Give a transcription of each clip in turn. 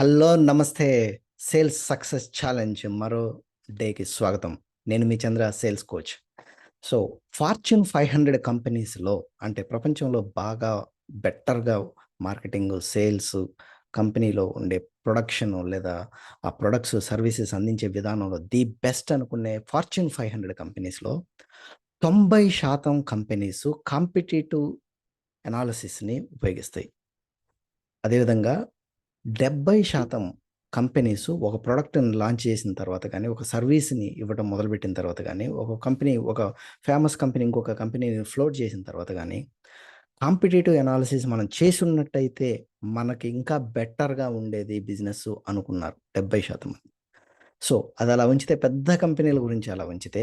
Hello నమస్తే. Sales success challenge మరో డేకి స్వాగతం. నేను మీ Chandra sales coach. So fortune five hundred కంపెనీస్లో అంటే ప్రపంచంలో బాగా బెటర్గా మార్కెటింగ్ సేల్స్ కంపెనీలో ఉండే ప్రొడక్షన్ లేదా ఆ ప్రొడక్ట్స్ సర్వీసెస్ అందించే విధానంలో ది బెస్ట్ అనుకునే ఫార్చ్యూన్ ఫైవ్ హండ్రెడ్ కంపెనీస్లో తొంభై శాతం కంపెనీస్ కాంపిటేటివ్ అనాలిసిస్ని ఉపయోగిస్తాయి. అదేవిధంగా డెబ్బై శాతం కంపెనీస్ ఒక ప్రోడక్ట్ని లాంచ్ చేసిన తర్వాత కానీ ఒక సర్వీస్ని ఇవ్వడం మొదలుపెట్టిన తర్వాత కానీ ఒక కంపెనీ ఒక ఫేమస్ కంపెనీ ఇంకొక కంపెనీని ఫ్లోట్ చేసిన తర్వాత కానీ కాంపిటేటివ్ అనాలిసిస్ మనం చేసి ఉన్నట్టయితే మనకి ఇంకా బెటర్గా ఉండేది బిజినెస్ అనుకున్నారు డెబ్బై శాతం మంది. సో అది అలా ఉంచితే పెద్ద కంపెనీల గురించి అలా ఉంచితే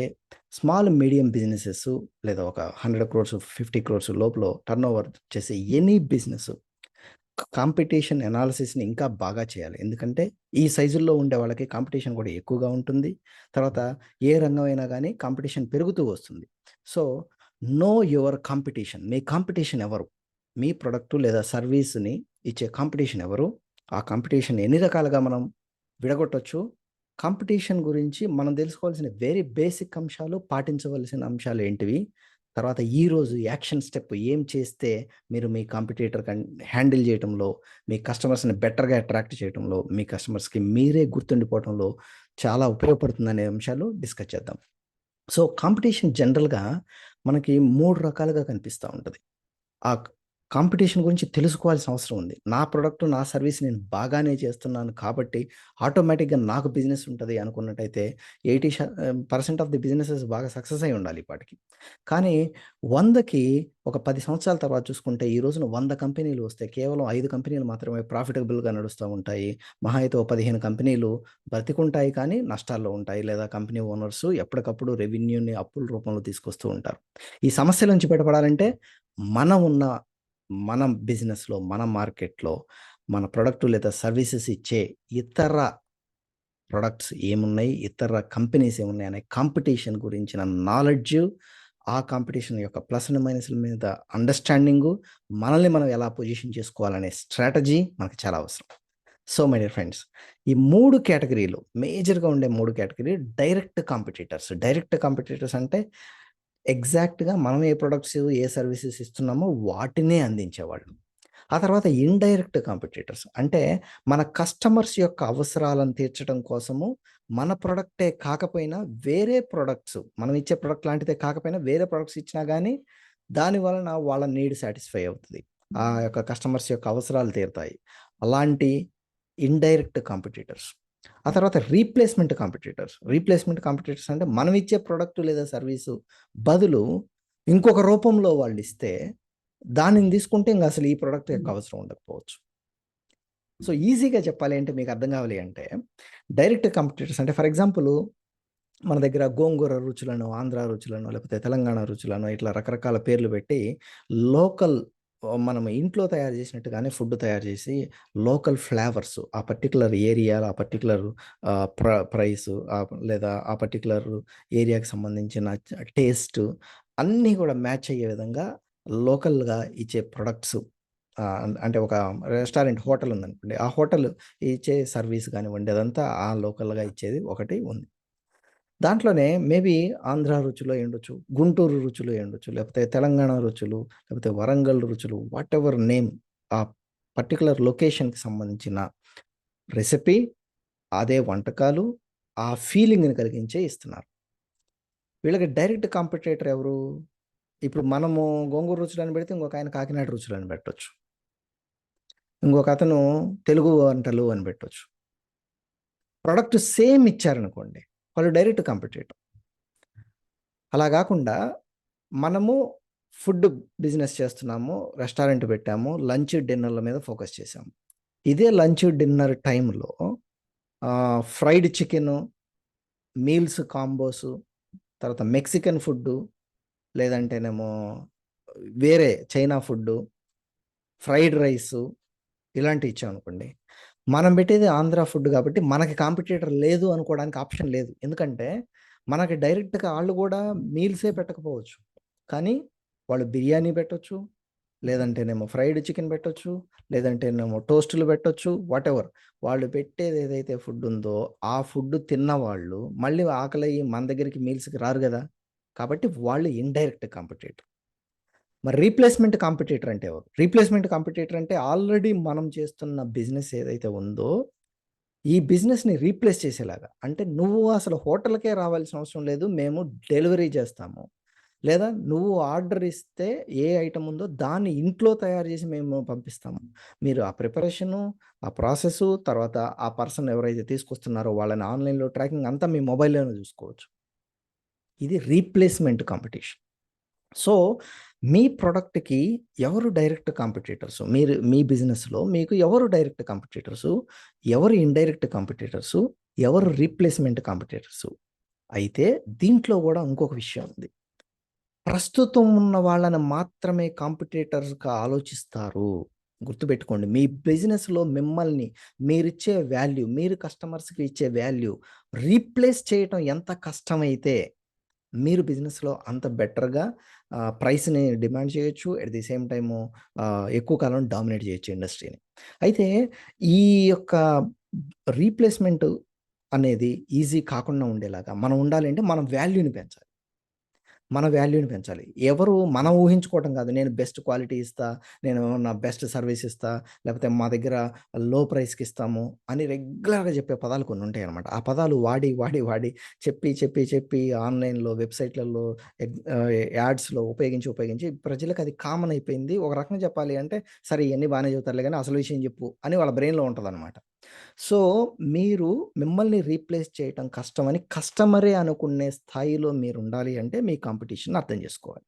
స్మాల్ మీడియం బిజినెసెస్ లేదా ఒక హండ్రెడ్ క్రోర్స్ ఫిఫ్టీ క్రోర్స్ లోపల టర్న్ ఓవర్ చేసే ఎనీ బిజినెస్ కాంపిటీషన్ అనాలిసిస్ని ఇంకా బాగా చేయాలి. ఎందుకంటే ఈ సైజుల్లో ఉండే వాళ్ళకి కాంపిటీషన్ కూడా ఎక్కువగా ఉంటుంది. తర్వాత ఏ రంగం అయినా కానీ కాంపిటీషన్ పెరుగుతూ వస్తుంది. So know your competition. Me competition ఎవరు? మీ ప్రొడక్ట్ లేదా సర్వీస్ని ఇచ్చే కాంపిటీషన్ ఎవరు? ఆ కాంపిటీషన్ ఎన్ని రకాలుగా మనం విడగొట్టచ్చు? కాంపిటీషన్ గురించి మనం తెలుసుకోవాల్సిన వెరీ బేసిక్ అంశాలు పాటించవలసిన అంశాలు ఏంటివి? తర్వాత ఈరోజు యాక్షన్ స్టెప్ ఏం చేస్తే మీరు మీ కాంపిటేటర్ హ్యాండిల్ చేయడంలో మీ కస్టమర్స్ని బెటర్గా అట్రాక్ట్ చేయడంలో మీ కస్టమర్స్కి మీరే గుర్తుండిపోవడంలో చాలా ఉపయోగపడుతుందనే అంశాలు డిస్కస్ చేద్దాం. సో కాంపిటీషన్ జనరల్గా మనకి మూడు రకాలుగా కనిపిస్తూ ఉంటుంది. ఆ కాంపిటీషన్ గురించి తెలుసుకోవాల్సిన అవసరం ఉంది. నా ప్రొడక్ట్ నా సర్వీస్ నేను బాగానే చేస్తున్నాను కాబట్టి ఆటోమేటిక్గా నాకు బిజినెస్ ఉంటుంది అనుకున్నట్టయితే eighty percent of the businesses బాగా సక్సెస్ అయి ఉండాలి ఇప్పటికి. కానీ వందకి ఒక పది సంవత్సరాల తర్వాత చూసుకుంటే ఈ రోజున వంద కంపెనీలు వస్తే కేవలం ఐదు కంపెనీలు మాత్రమే ప్రాఫిటబుల్గా నడుస్తూ ఉంటాయి. మహా అయితే ఓ పదిహేను కంపెనీలు బ్రతికుంటాయి కానీ నష్టాల్లో ఉంటాయి లేదా కంపెనీ ఓనర్స్ ఎప్పటికప్పుడు రెవెన్యూని అప్పుల రూపంలో తీసుకొస్తూ ఉంటారు. ఈ సమస్యల నుంచి బయటపడాలంటే మనం ఉన్న మన బిజినెస్లో మన మార్కెట్లో మన ప్రొడక్ట్ లేదా సర్వీసెస్ ఇచ్చే ఇతర ప్రొడక్ట్స్ ఏమున్నాయి ఇతర కంపెనీస్ ఏమున్నాయి అనే కాంపిటీషన్ గురించిన నాలెడ్జ్ ఆ కాంపిటీషన్ యొక్క ప్లస్ అండ్ మైనస్ల మీద అండర్స్టాండింగు మనల్ని మనం ఎలా పొజిషన్ చేసుకోవాలనే స్ట్రాటజీ మనకు చాలా అవసరం. సో మై డియర్ ఫ్రెండ్స్ ఈ మూడు కేటగిరీలు మేజర్గా ఉండే మూడు category direct competitors. Direct competitors అంటే ఎగ్జాక్ట్గా మనం ఏ ప్రొడక్ట్స్ ఏ సర్వీసెస్ ఇస్తున్నామో వాటినే అందించేవాళ్ళు. ఆ తర్వాత ఇండైరెక్ట్ కాంపిటేటర్స్. అంటే మన కస్టమర్స్ యొక్క అవసరాలను తీర్చడం కోసము మన ప్రొడక్టే కాకపోయినా వేరే ప్రొడక్ట్స్ మనం ఇచ్చే ప్రొడక్ట్ లాంటిదే కాకపోయినా వేరే ప్రొడక్ట్స్ ఇచ్చినా కానీ దాని వలన వాళ్ళ నీడ్ సాటిస్ఫై అవుతుంది. ఆ యొక్క కస్టమర్స్ యొక్క అవసరాలు తీరుతాయి. అలాంటి ఇండైరెక్ట్ కాంపిటీటర్స్. ఆ తర్వాత రీప్లేస్మెంట్ కాంపిటీటర్స్ రీప్లేస్మెంట్ కాంపిటీటర్స్ అంటే మనం ఇచ్చే ప్రోడక్ట్ లేదా సర్వీసు బదులు ఇంకొక రూపంలో వాళ్ళు ఇస్తే దానిని తీసుకుంటే ఇంకా అసలు ఈ ప్రోడక్ట్ యొక్క అవసరం ఉండకపోవచ్చు. సో ఈజీగా చెప్పాలి అంటే మీకు అర్థం కావాలి అంటే డైరెక్ట్ కాంపిటీటర్స్ అంటే ఫర్ ఎగ్జాంపుల్ మన దగ్గర గోంగూర రుచులను ఆంధ్ర రుచులను లేకపోతే తెలంగాణ రుచులను ఇట్లా రకరకాల పేర్లు పెట్టి లోకల్ మనం ఇంట్లో తయారు చేసినట్టుగానే ఫుడ్ తయారు చేసి లోకల్ ఫ్లేవర్స్ ఆ పర్టికులర్ ఏరియా ఆ పర్టికులర్ ప్ర ప్రైస్ లేదా ఆ పర్టికులర్ ఏరియాకి సంబంధించిన టేస్ట్ అన్నీ కూడా మ్యాచ్ అయ్యే విధంగా లోకల్గా ఇచ్చే ప్రొడక్ట్స్ అంటే ఒక రెస్టారెంట్ హోటల్ ఉందనుకోండి ఆ హోటల్ ఇచ్చే సర్వీస్ కానివ్వండి అదంతా ఆ లోకల్గా ఇచ్చేది ఒకటి ఉంది. దాంట్లోనే మేబీ ఆంధ్ర రుచులు ఉండొచ్చు గుంటూరు రుచులు ఉండొచ్చు లేకపోతే తెలంగాణ రుచులు లేకపోతే వరంగల్ రుచులు వాట్ ఎవర్ నేమ్ ఆ పర్టికులర్ లొకేషన్కి సంబంధించిన రెసిపీ అదే వంటకాలు ఆ ఫీలింగ్ని కలిగించే ఇస్తున్నారు. వీళ్ళకి డైరెక్ట్ కాంపిటేటర్ ఎవరు? ఇప్పుడు మనము గోంగూర రుచులను పెడితే ఇంకొక ఆయన కాకినాడ రుచులను పెట్టవచ్చు ఇంకొక అతను తెలుగు వంటలు అని పెట్టవచ్చు ప్రొడక్ట్ సేమ్ ఇచ్చారనుకోండి వాళ్ళు డైరెక్ట్ కాంపిటేటర్ అలా కాకుండా మనము ఫుడ్ బిజినెస్ చేస్తున్నాము రెస్టారెంట్ పెట్టాము లంచ్ డిన్నర్ల మీద ఫోకస్ చేసాము ఇదే లంచ్ డిన్నర్ టైంలో ఫ్రైడ్ చికెన్ మీల్స్ కాంబోస్ తర్వాత మెక్సికన్ ఫుడ్ లేదంటేనేమో వేరే చైనా ఫుడ్ ఫ్రైడ్ రైస్ ఇలాంటివి ఇచ్చామనుకోండి మనం పెట్టేది ఆంధ్ర ఫుడ్ కాబట్టి మనకి కాంపిటేటర్ లేదు అనుకోవడానికి ఆప్షన్ లేదు ఎందుకంటే మనకి డైరెక్ట్గా వాళ్ళు కూడా మీల్సే పెట్టకపోవచ్చు కానీ వాళ్ళు బిర్యానీ పెట్టొచ్చు లేదంటేనేమో ఫ్రైడ్ చికెన్ పెట్టొచ్చు. లేదంటేనేమో టోస్టులు పెట్టొచ్చు. వాటెవర్. వాళ్ళు పెట్టేది ఏదైతే ఫుడ్ ఉందో, ఆ ఫుడ్ తిన్నవాళ్ళు మళ్ళీ ఆకలి మన దగ్గరికి మీల్స్‌కి రారు కదా కాబట్టి వాళ్ళు ఇండైరెక్ట్ కాంపిటేటర్ మరి రీప్లేస్‌మెంట్ కాంపిటేటర్ అంటే ఎవరు? రీప్లేస్‌మెంట్ కాంపిటేటర్ అంటే ఆల్రెడీ మనం చేస్తున్న బిజినెస్ ఏదైతే ఉందో, ఈ బిజినెస్‌ని రీప్లేస్ చేసేలాగా. అంటే నువ్వు అసలు హోటల్‌కే రావాల్సిన అవసరం లేదు. మేము డెలివరీ చేస్తాము. లేదా నువ్వు ఆర్డర్ ఇస్తే ఏ ఐటమ్ ఉందో దాన్ని ఇంట్లో తయారు చేసి మేము పంపిస్తాము. మీరు ఆ ప్రిపరేషను, ఆ ప్రాసెస్ తర్వాత ఆ పర్సన్ ఎవరైతే తీసుకొస్తున్నారో వాళ్ళని ఆన్‌లైన్‌లో ట్రాకింగ్ అంతా మీ మొబైల్‌లోనే చూసుకోవచ్చు. ఇది రీప్లేస్‌మెంట్ కాంపిటీషన్. సో, మీ ప్రొడక్ట్‌కి ఎవరు డైరెక్ట్ కాంపిటేటర్స్ మీరు మీ బిజినెస్‌లో మీకు ఎవరు డైరెక్ట్ కాంపిటేటర్స్ ఎవరు ఇండైరెక్ట్ కాంపిటేటర్స్ ఎవరు రీప్లేస్‌మెంట్ కాంపిటేటర్స్ అయితే దీంట్లో కూడా ఇంకొక విషయం ఉంది. ప్రస్తుతం ఉన్న వాళ్ళని మాత్రమే కాంపిటేటర్స్గా ఆలోచిస్తారు. గుర్తుపెట్టుకోండి. మీ బిజినెస్‌లో మిమ్మల్ని మీరిచ్చే వాల్యూ, మీరు కస్టమర్స్‌కి ఇచ్చే వాల్యూ రీప్లేస్ చేయటం ఎంత కష్టమైతే, మీరు బిజినెస్‌లో అంత బెటర్‌గా ప్రైస్‌ని డిమాండ్ చేయొచ్చు. అట్ ది సేమ్ టైము ఎక్కువ కాలం డామినేట్ చేయొచ్చు ఇండస్ట్రీని. అయితే ఈ యొక్క రీప్లేస్‌మెంట్ అనేది ఈజీ కాకుండా ఉండేలాగా మనం ఉండాలంటే మనం వాల్యూని పెంచాలి. మన వాల్యూని పెంచాలి. ఎవరు మనం ఊహించుకోవటం కాదు. నేను బెస్ట్ క్వాలిటీ ఇస్తా, నేను నా బెస్ట్ సర్వీస్ ఇస్తా, లేకపోతే మా దగ్గర లో ప్రైస్‌కి ఇస్తాము అని రెగ్యులర్‌గా చెప్పే పదాలు కొన్ని ఉంటాయన్నమాట. ఆ పదాలు వాడి, వాడి, వాడి చెప్పి, చెప్పి, చెప్పి ఆన్‌లైన్‌లో, వెబ్‌సైట్‌లలో ఎగ్ యాడ్స్‌లో ఉపయోగించి, ఉపయోగించి ప్రజలకు అది కామన్ అయిపోయింది. ఒక రకంగా చెప్పాలి అంటే, సరే ఇవన్నీ బాగానే చెబుతారులే కానీ అసలు విషయం చెప్పు అని వాళ్ళ బ్రెయిన్‌లో ఉంటదన్నమాట. సో, మీరు మిమ్మల్ని రీప్లేస్ చేయటం కష్టమని కస్టమరే అనుకునే స్థాయిలో మీరు ఉండాలి అంటే మీ కాంపిటీషన్ అర్థం చేసుకోవాలి.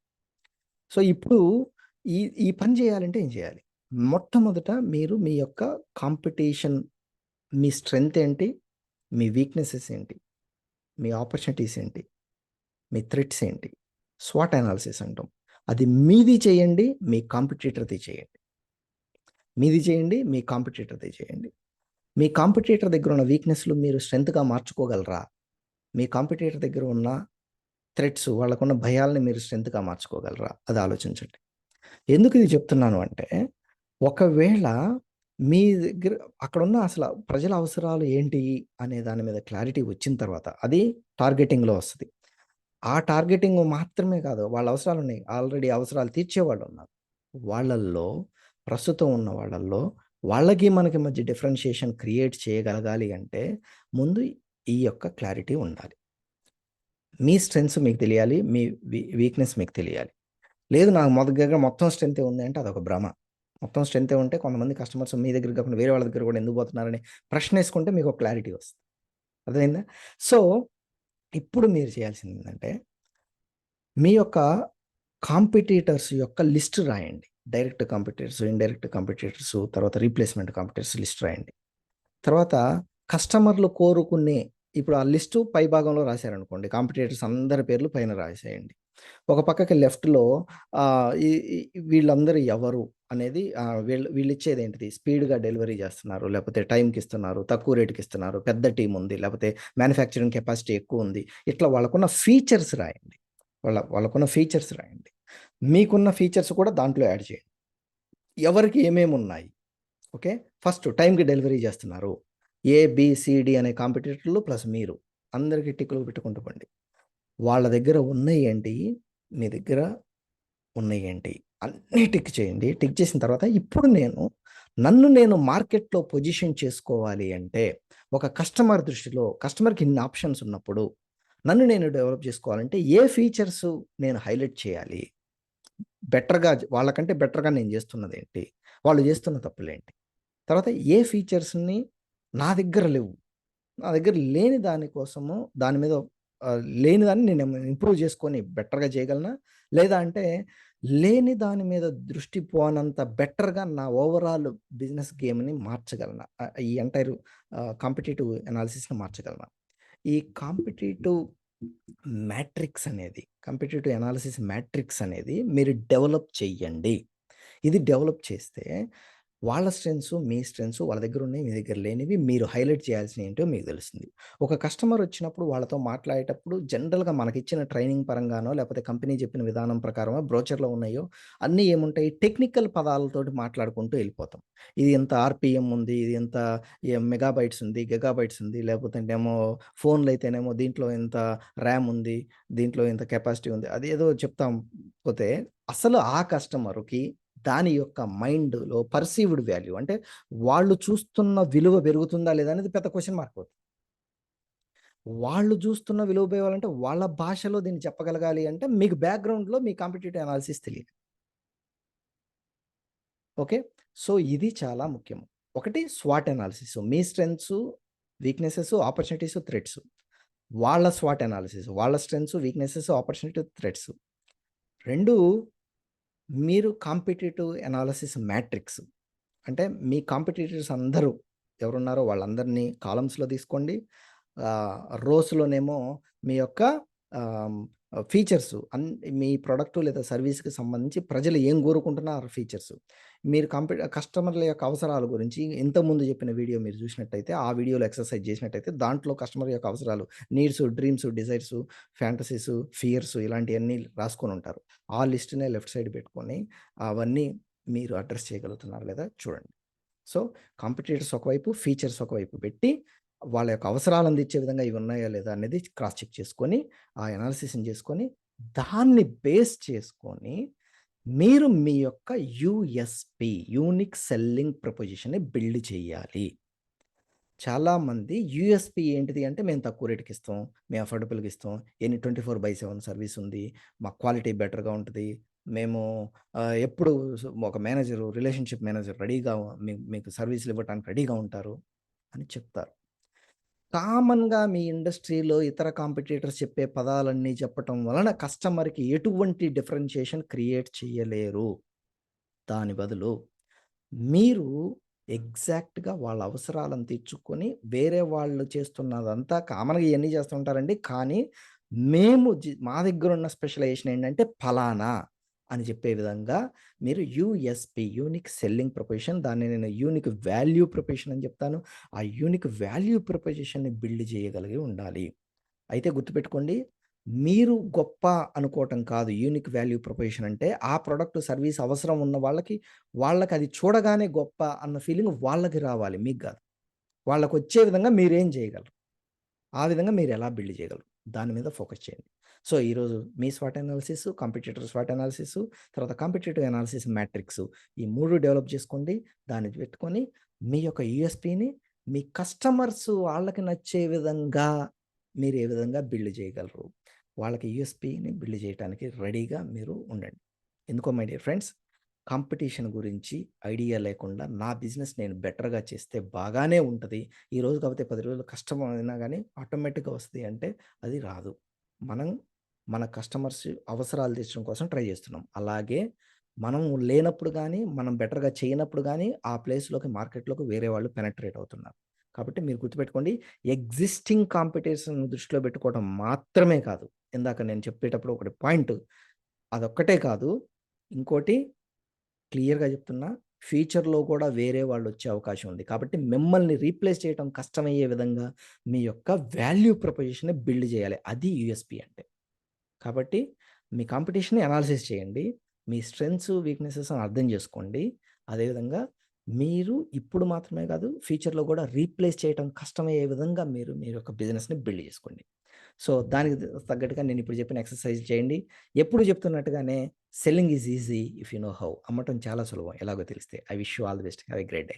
సో, ఇప్పుడు ఈ ఈ పని చేయాలంటే ఏం చేయాలి? మొట్టమొదట మీరు మీ యొక్క కాంపిటీషన్ మీ స్ట్రెంగ్త్ ఏంటి? మీ వీక్‌నెసెస్ ఏంటి? మీ ఆపర్చునిటీస్ ఏంటి? మీ థ్రెట్స్ ఏంటి? స్వాట్ అనాలిసిస్ అంటాం. అది మీది చేయండి. మీ కాంపిటేటర్ది చేయండి. మీది చేయండి. మీ కాంపిటేటర్ది చేయండి. మీ కాంపిటేటర్ దగ్గర ఉన్న వీక్‌నెస్‌లు మీరు స్ట్రెంత్గా మార్చుకోగలరా? మీ కాంపిటేటర్ దగ్గర ఉన్న థ్రెట్స్ వాళ్ళకున్న భయాల్ని మీరు స్ట్రెంత్గా మార్చుకోగలరా? అది ఆలోచించండి. ఎందుకు ఇది చెప్తున్నాను అంటే, ఒకవేళ మీ దగ్గర అక్కడున్న అసలు ప్రజల అవసరాలు ఏంటి అనే దాని మీద క్లారిటీ వచ్చిన తర్వాత అది టార్గెటింగ్‌లో వస్తుంది ఆ టార్గెటింగ్ మాత్రమే కాదు. వాళ్ళ అవసరాలు ఉన్నాయి ఆల్రెడీ అవసరాలు తీర్చేవాళ్ళున్నారు. వాళ్ళల్లో ప్రస్తుతం ఉన్న వాళ్ళల్లో వాళ్ళకి మనకి మధ్య డిఫరెన్షియేషన్ క్రియేట్ చేయగలగాలి అంటే ముందు ఈ యొక్క క్లారిటీ ఉండాలి. మీ స్ట్రెంగ్స్ మీకు తెలియాలి. మీ వీ వీక్‌నెస్ మీకు తెలియాలి. లేదు నాకు మొదటి దగ్గర మొత్తం స్ట్రెంగ్తే ఉంది అంటే అదొక భ్రమ. మొత్తం స్ట్రెంగ్తే ఉంటే కొంతమంది కస్టమర్స్ మీ దగ్గర కాకుండా వేరే వాళ్ళ దగ్గర కూడా ఎందుకు పోతున్నారని ప్రశ్నేసుకుంటే మీకు ఒక క్లారిటీ వస్తుంది అర్థమైందా? సో, ఇప్పుడు మీరు చేయాల్సింది ఏంటంటే మీ యొక్క కాంపిటీటర్స్ యొక్క లిస్ట్ రాయండి. డైరెక్ట్ కాంపిటేటర్స్ ఇండైరెక్ట్ కాంపిటేటర్స్ తర్వాత రీప్లేస్‌మెంట్ కాంపిటేటర్స్ లిస్ట్ రాయండి. తర్వాత కస్టమర్‌లు కోరుకునే ఇప్పుడు ఆ లిస్టు పై భాగంలో రాశారనుకోండి. కాంపిటేటర్స్ అందరి పేర్లు పైన రాసేయండి. ఒక పక్కకి లెఫ్ట్‌లో వీళ్ళందరూ ఎవరు అనేది వీళ్ళు వీళ్ళు వీళ్ళిచ్చేదేంటిది స్పీడ్‌గా డెలివరీ చేస్తున్నారు, లేకపోతే టైంకి ఇస్తున్నారు, తక్కువ రేటుకి ఇస్తున్నారు, పెద్ద టీం ఉంది, లేకపోతే మ్యానుఫ్యాక్చరింగ్ కెపాసిటీ ఎక్కువ ఉంది ఇట్లా వాళ్ళకున్న ఫీచర్స్ రాయండి. వాళ్ళ వాళ్ళకున్న ఫీచర్స్ రాయండి. మీకున్న ఫీచర్స్ కూడా దాంట్లో యాడ్ చేయండి. ఎవరికి ఏమేమి ఉన్నాయి ఓకే. ఫస్ట్ టైంకి డెలివరీ చేస్తున్నారు. ఏ, అనే కాంపిటీటర్లు ప్లస్ మీరు అందరికి టిక్కులు పెట్టుకుంటుకోండి వాళ్ళ దగ్గర ఉన్నాయి ఏంటి మీ దగ్గర ఉన్నయేంటి? అన్నీ టిక్ చేయండి. టిక్ చేసిన తర్వాత ఇప్పుడు నేను నన్ను నేను మార్కెట్‌లో పొజిషన్ చేసుకోవాలి అంటే ఒక కస్టమర్ దృష్టిలో కస్టమర్‌కి ఇన్ని ఆప్షన్స్ ఉన్నప్పుడు నన్ను నేను డెవలప్ చేసుకోవాలంటే ఏ ఫీచర్స్ నేను హైలైట్ చేయాలి? బెటర్‌గా వాళ్ళకంటే బెటర్‌గా నేను చేస్తున్నదేంటి? వాళ్ళు చేస్తున్న తప్పులేంటి? తర్వాత ఏ ఫీచర్స్‌ని నా దగ్గర లేవు. నా దగ్గర లేని దానికోసము దాని మీద లేని దాన్ని నేను ఇంప్రూవ్ చేసుకొని బెటర్‌గా చేయగలనా? లేదా అంటే లేని దాని మీద దృష్టి పోనంత బెటర్‌గా నా ఓవరాల్ బిజినెస్ గేమ్‌ని మార్చగలనా? ఈ ఎంటైర్ కాంపిటేటివ్ అనాలిసిస్‌ని మార్చగలనా? ఈ కాంపిటేటివ్ మ్యాట్రిక్స్ అనేది కంపిటేటివ్ అనాలిసిస్ మ్యాట్రిక్స్ అనేది మీరు డెవలప్ చెయ్యండి. ఇది డెవలప్ చేస్తే వాళ్ళ స్ట్రెంగ్స్ మీ స్ట్రెంగ్స్ వాళ్ళ దగ్గర ఉన్నాయి. మీ దగ్గర లేనివి మీరు హైలైట్ చేయాల్సినవి ఏంటో మీకు తెలుస్తుంది. ఒక కస్టమర్ వచ్చినప్పుడు వాళ్ళతో మాట్లాడేటప్పుడు జనరల్‌గా మనకిచ్చిన ట్రైనింగ్ పరంగానో, లేకపోతే కంపెనీ చెప్పిన విధానం ప్రకారమో బ్రోచర్‌లో ఉన్నాయో అన్నీ ఏముంటాయి టెక్నికల్ పదాలతోటి మాట్లాడుకుంటూ వెళ్ళిపోతాం. ఇది ఎంత ఆర్‌పిఎం ఉంది. ఇది ఎంత మెగాబైట్స్ ఉంది, గిగాబైట్స్ ఉంది. లేకపోతే ఏమో ఫోన్లు అయితేనేమో దీంట్లో ఎంత ర్యామ్ ఉంది. దీంట్లో ఎంత కెపాసిటీ ఉంది. అదేదో చెప్తాం పోతే అసలు ఆ కస్టమర్‌కి దాని యొక్క మైండ్‌లో పర్సీవ్డ్ వాల్యూ అంటే వాళ్ళు చూస్తున్న విలువ పెరుగుతుందా లేదా అనేది పెద్ద క్వశ్చన్ మార్క్ అవుతుంది. వాళ్ళు చూస్తున్న విలువ పోయాలంటే వాళ్ళ భాషలో దీన్ని చెప్పగలగాలి అంటే మీకు బ్యాక్‌గ్రౌండ్‌లో మీ కాంపిటేటివ్ అనాలిసిస్ తెలియదు ఓకే. సో, ఇది చాలా ముఖ్యం. ఒకటి స్వాట్ అనాలిసిస్. మీ స్ట్రెంగ్స్ వీక్‌నెసెస్, ఆపర్చునిటీస్, థ్రెడ్స్ వాళ్ళ స్వాట్ అనాలిసిస్. వాళ్ళ స్ట్రెంగ్స్ వీక్‌నెసెస్, ఆపర్చునిటీ, థ్రెడ్స్ రెండు మీరు కాంపిటేటివ్ ఎనాలసిస్ మ్యాట్రిక్స్. అంటే మీ కాంపిటేటర్స్ అందరూ ఎవరున్నారో వాళ్ళందరినీ కాలమ్స్‌లో తీసుకోండి. రోస్‌లోనేమో మీ యొక్క ఫీచర్స్ అన్ మీ ప్రొడక్ట్ లేదా సర్వీస్‌కి సంబంధించి ప్రజలు ఏం కోరుకుంటున్నారు ఫీచర్స్. మీరు కంపి కస్టమర్ల యొక్క అవసరాల గురించి ఇంతకుముందు చెప్పిన వీడియో మీరు చూసినట్టయితే, ఆ వీడియోలో ఎక్సర్సైజ్ చేసినట్టయితే దాంట్లో కస్టమర్ యొక్క అవసరాలు needs, dreams, desires, fantasies, fears ఇలాంటివన్నీ రాసుకొని ఉంటారు ఆ లిస్ట్‌నే లెఫ్ట్ సైడ్ పెట్టుకొని అవన్నీ మీరు అడ్రస్ చేయగలుగుతున్నారు లేదా చూడండి. సో, కాంపిటేటర్స్ ఒకవైపు, ఫీచర్స్ ఒకవైపు పెట్టి వాళ్ళ యొక్క అవసరాలు అందించే విధంగా ఇవి ఉన్నాయా లేదా అనేది క్రాస్ చెక్ చేసుకొని, ఆ అనాలిసిస్‌ని చేసుకొని, దాన్ని బేస్ చేసుకొని మీరు మీ యొక్క యుఎస్పి యూనిక్ సెల్లింగ్ ప్రపోజిషన్‌ని బిల్డ్ చేయాలి. చాలామంది యూఎస్పి ఏంటిది అంటే మేము తక్కువ రేట్‌కి ఇస్తాం. మేము అఫోర్డబుల్కి ఇస్తాం. ఎనీ 24/7 సర్వీస్ ఉంది. మా క్వాలిటీ బెటర్‌గా ఉంటుంది మేము ఎప్పుడు ఒక మేనేజరు రిలేషన్‌షిప్ మేనేజర్ రెడీగా మీ మీకు సర్వీస్‌లు ఇవ్వటానికి రెడీగా ఉంటారు అని చెప్తారు. కామన్‌గా మీ ఇండస్ట్రీలో ఇతర కాంపిటీటర్స్ చెప్పే పదాలన్నీ చెప్పటం వలన కస్టమర్‌కి ఎటువంటి డిఫరెన్షియేషన్ క్రియేట్ చేయలేరు. దాని బదులు మీరు ఎగ్జాక్ట్‌గా వాళ్ళ అవసరాలను తీర్చుకొని వేరే వాళ్ళు చేస్తున్నదంతా కామన్‌గా ఇవన్నీ చేస్తుంటారండి కానీ మేము మా దగ్గర ఉన్న స్పెషలైజేషన్ ఏంటంటే ఫలానా అని చెప్పే విధంగా మీరు యూఎస్‌పీ యూనిక్ సెల్లింగ్ ప్రొపొజిషన్ దాన్ని నేను యూనిక్ వాల్యూ ప్రొపొజిషన్ అని చెప్తాను. ఆ యూనిక్ వాల్యూ ప్రొపొజిషన్ని బిల్డ్ చేయగలిగి ఉండాలి. అయితే గుర్తుపెట్టుకోండి మీరు గొప్ప అనుకోవటం కాదు యూనిక్ వాల్యూ ప్రొపొజిషన్ అంటే ఆ ప్రొడక్ట్, సర్వీస్ అవసరం ఉన్న వాళ్ళకి, వాళ్ళకి అది చూడగానే గొప్ప అన్న ఫీలింగ్ వాళ్ళకి రావాలి మీకు కాదు వాళ్ళకు వచ్చే విధంగా మీరేం చేయగలరు? ఆ విధంగా మీరు ఎలా బిల్డ్ చేయగలరు? దాని మీద ఫోకస్ చేయండి. సో, ఈరోజు మీ swat analysis, competitor swat analysis, తర్వాత కాంపిటేటివ్ అనాలిసిస్ మ్యాట్రిక్స్ ఈ మూడు డెవలప్ చేసుకోండి. దాన్ని పెట్టుకొని మీ యొక్క యూఎస్పిని మీ కస్టమర్స్ వాళ్ళకి నచ్చే విధంగా మీరు ఏ విధంగా బిల్డ్ చేయగలరు? వాళ్ళకి యూఎస్పిని బిల్డ్ చేయటానికి రెడీగా మీరు ఉండండి. ఎందుకో మై డియర్ ఫ్రెండ్స్ కాంపిటీషన్ గురించి ఐడియా లేకుండా నా బిజినెస్ నేను బెటర్‌గా చేస్తే బాగానే ఉంటుంది ఈరోజు కాకపోతే పది రోజులు కష్టమైనా కానీ ఆటోమేటిక్‌గా వస్తుంది అంటే అది రాదు. మనం మన కస్టమర్స్ అవసరాలు తీర్చడం కోసం ట్రై చేస్తున్నాం. అలాగే మనం లేనప్పుడు కానీ మనం బెటర్‌గా చేయనప్పుడు కానీ ఆ ప్లేస్‌లోకి మార్కెట్‌లోకి వేరే వాళ్ళు పెనట్రేట్ అవుతున్నారు. కాబట్టి మీరు గుర్తుపెట్టుకోండి ఎగ్జిస్టింగ్ కాంపిటీషన్ దృష్టిలో పెట్టుకోవడం మాత్రమే కాదు. ఇందాక నేను చెప్పేటప్పుడు ఒకటి పాయింట్ అదొక్కటే కాదు. ఇంకోటి క్లియర్‌గా చెప్తున్నా ఫ్యూచర్‌లో కూడా వేరే వాళ్ళు వచ్చే అవకాశం ఉంది. కాబట్టి మిమ్మల్ని రీప్లేస్ చేయటం కష్టమయ్యే విధంగా మీ యొక్క వాల్యూ ప్రపోజిషన్ బిల్డ్ చేయాలి. అది యుఎస్పి అంటే. కాబట్టి మీ కాంపిటీషన్‌ని అనాలిసిస్ చేయండి. మీ స్ట్రెంగ్స్ వీక్నెసెస్ అని అర్థం చేసుకోండి. అదేవిధంగా మీరు ఇప్పుడు మాత్రమే కాదు ఫ్యూచర్‌లో కూడా రీప్లేస్ చేయటం కష్టమయ్యే విధంగా మీరు మీ యొక్క బిజినెస్‌ని బిల్డ్ చేసుకోండి. సో, దానికి తగ్గట్టుగా నేను ఇప్పుడు చెప్పిన ఎక్సర్సైజ్ చేయండి. ఎప్పుడు చెప్తున్నట్టుగానే selling is easy if you know how అమ్మటం చాలా సులభం ఎలాగో తెలిస్తే. I wish you all the best. Have a great day.